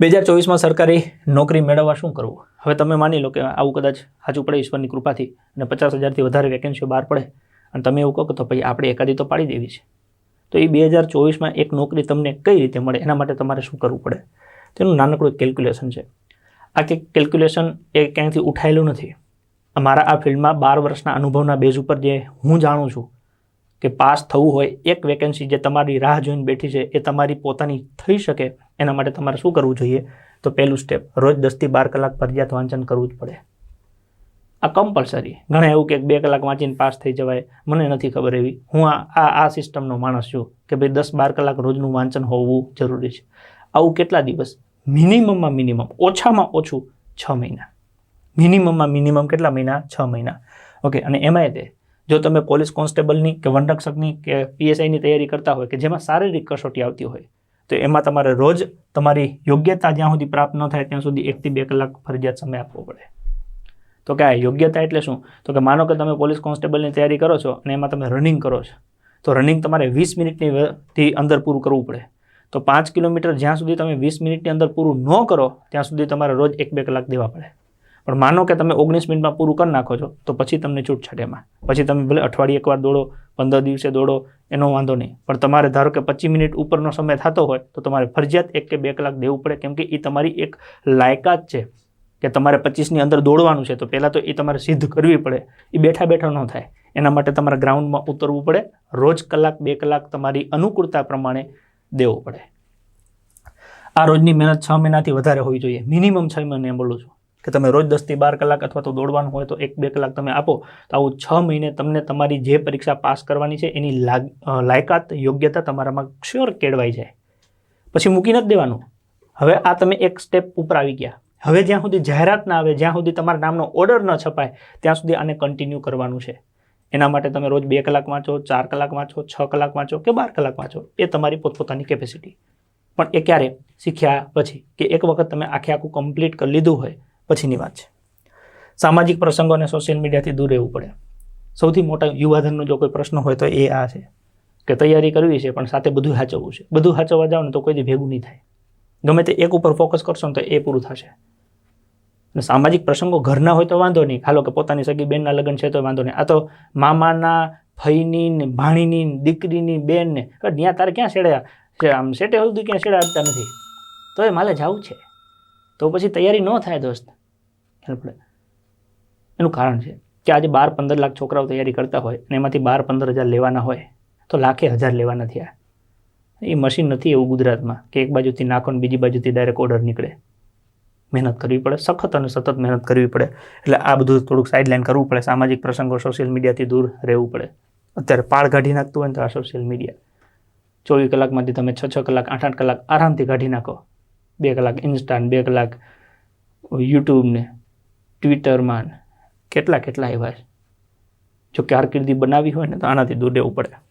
બે હજાર ચોવીસમાં સરકારી નોકરી મેળવવા શું કરવું? હવે તમે માની લો કે આવું કદાચ સાચું પડે ઈશ્વરની કૃપાથી અને પચાસ હજારથી વધારે વેકેન્સીઓ બહાર પડે અને તમે એવું કહો તો ભાઈ આપણે એકાદી તો પાડી દેવી છે. તો એ બે હજાર ચોવીસમાં એક નોકરી તમને કઈ રીતે મળે? એના માટે તમારે શું કરવું પડે? તેનું નાનકડું કેલ્ક્યુલેશન છે. આ કે કેલ્ક્યુલેશન એ ક્યાંયથી ઉઠાયેલું નથી. અમારા આ ફિલ્ડમાં બાર વર્ષના અનુભવના બેઝ ઉપર જે હું જાણું છું કે પાસ થવું હોય, એક વેકેન્સી જે તમારી રાહ જોઈને બેઠી છે, એ તમારી પોતાની થઈ શકે, એના માટે તમારે શું કરવું જોઈએ? તો પહેલું સ્ટેપ રોજ દસથી બાર કલાક ફરજિયાત વાંચન કરવું જ પડે. આ કમ્પલસરી ઘણા એવું કે બે કલાક વાંચીને પાસ થઈ જવાય. મને નથી ખબર એવી. હું આ આ સિસ્ટમનો માણસ છું કે ભાઈ દસ બાર કલાક રોજનું વાંચન હોવું જરૂરી છે. આવું કેટલા દિવસ? મિનિમમમાં મિનિમમ. ઓછામાં ઓછું છ મહિના. મિનિમમમાં મિનિમમ કેટલા મહિના? છ મહિના. ઓકે અને એમાંય તે જો તમે પોલીસ કોન્સ્ટેબલની કે વનરક્ષકની કે પીએસઆઈની તૈયારી કરતા હોય કે જેમાં શારીરિક કસોટી આવતી હોય, તો એમાં તમારે રોજ તમારી યોગ્યતા જ્યાં સુધી પ્રાપ્ત ન થાય ત્યાં સુધી એકથી બે કલાક ફરજિયાત સમય આપવો પડે. તો કે આ યોગ્યતા એટલે શું? તો કે માનો કે તમે પોલીસ કોન્સ્ટેબલની તૈયારી કરો છો અને એમાં તમે રનિંગ કરો છો, તો રનિંગ તમારે વીસ મિનિટની અંદર પૂરું કરવું પડે. તો પાંચ કિલોમીટર જ્યાં સુધી તમે વીસ મિનિટની અંદર પૂરું ન કરો, ત્યાં સુધી તમારે રોજ એક બે કલાક દેવા પડે. પણ માનો કે તમે ઓગણીસ મિનિટમાં પૂરું કરી નાખો છો, તો પછી તમને છૂટછાટ એમાં. પછી તમે ભલે અઠવાડિયે એકવાર દોડો, પંદર દિવસે દોડો, એનો વાંધો નહીં. પણ તમારે ધારો કે પચીસ મિનિટ ઉપરનો સમય થતો હોય, તો તમારે ફરજિયાત એક કે બે કલાક દેવું પડે, કેમ કે એ તમારી એક લાયકાત છે કે તમારે પચીસની અંદર દોડવાનું છે, તો પહેલાં તો એ તમારે સિદ્ધ કરવી પડે. એ બેઠા બેઠા ન થાય. એના માટે તમારે ગ્રાઉન્ડમાં ઉતરવું પડે. રોજ કલાક, બે કલાક તમારી અનુકૂળતા પ્રમાણે દેવો પડે. આ રોજની મહેનત છ મહિનાથી વધારે હોવી જોઈએ. મિનિમમ છ મહિને બોલું છું. કે તમે રોજ દસથી બાર કલાક અથવા તો દોડવાનું હોય તો એક બે કલાક તમે આપો, તો આવું છ મહિને તમને તમારી જે પરીક્ષા પાસ કરવાની છે એની લાયકાત, યોગ્યતા તમારામાં શ્યોર કેળવાઈ જાય. પછી મૂકી નથી દેવાનું. હવે આ તમે એક સ્ટેપ ઉપર આવી ગયા. હવે જ્યાં સુધી જાહેરાત ના આવે, જ્યાં સુધી તમારા નામનો ઓર્ડર ન છપાય, ત્યાં સુધી આને કન્ટિન્યુ કરવાનું છે. એના માટે તમે રોજ બે કલાક વાંચો, ચાર કલાક વાંચો, છ કલાક વાંચો કે બાર કલાક વાંચો, એ તમારી પોતપોતાની કેપેસિટી પણ એ ક્યારે? શીખ્યા પછી કે એક વખત તમે આખે આખું કમ્પ્લીટ કરી લીધું હોય પછીની વાત છે. સામાજિક પ્રસંગો અને સોશિયલ મીડિયાથી દૂર રહેવું પડે. સૌથી મોટા યુવાધનનો જો કોઈ પ્રશ્ન હોય તો એ આ છે કે તૈયારી કરવી છે, પણ સાથે બધું સાચવવું છે. બધું સાચવવા જાઓ ને તો કોઈ ભેગું નહીં થાય. ગમે તે એક ઉપર ફોકસ કરશો ને તો એ પૂરું થશે. અને સામાજિક પ્રસંગો ઘરના હોય તો વાંધો નહીં. હાલો કે પોતાની સગી બેનના લગ્ન છે તો વાંધો નહીં. આ તો મામાના, ફઈની ને ભાણીની દીકરીની બેન ને. ત્યાં તારે ક્યાં છેડ્યા? આમ સેટે સુધી ક્યાં સેડાવતા નથી તો એ માલે જવું છે. તો પછી તૈયારી ન થાય દોસ્ત. પડે. એનું કારણ છે કે આજે બાર પંદર લાખ છોકરાઓ તૈયારી કરતા હોય અને એમાંથી બાર પંદર હજાર લેવાના હોય, તો લાખે હજાર લેવાના થયા. એ મશીન નથી એવું ગુજરાતમાં કે એક બાજુથી નાખો ને બીજી બાજુથી ડાયરેક્ટ ઓર્ડર નીકળે. મહેનત કરવી પડે, સખત અને સતત મહેનત કરવી પડે. એટલે આ બધું થોડુંક સાઇડલાઇન કરવું પડે, સામાજિક પ્રસંગો સોશિયલ મીડિયાથી દૂર રહેવું પડે. અત્યારે પાળ કાઢી નાખતું હોય ને તો આ સોશિયલ મીડિયા ચોવીસ કલાકમાંથી તમે છ છ કલાક આઠ આઠ કલાક આરામથી કાઢી નાખો. બે કલાક ઇન્સ્ટા બે કલાક યુટ્યુબ ને. ટ્વિટરમાં કેટલા કેટલા એવા છે? જો કારકિર્દી બનાવી હોય ને તો આનાથી દૂર રહેવું પડે.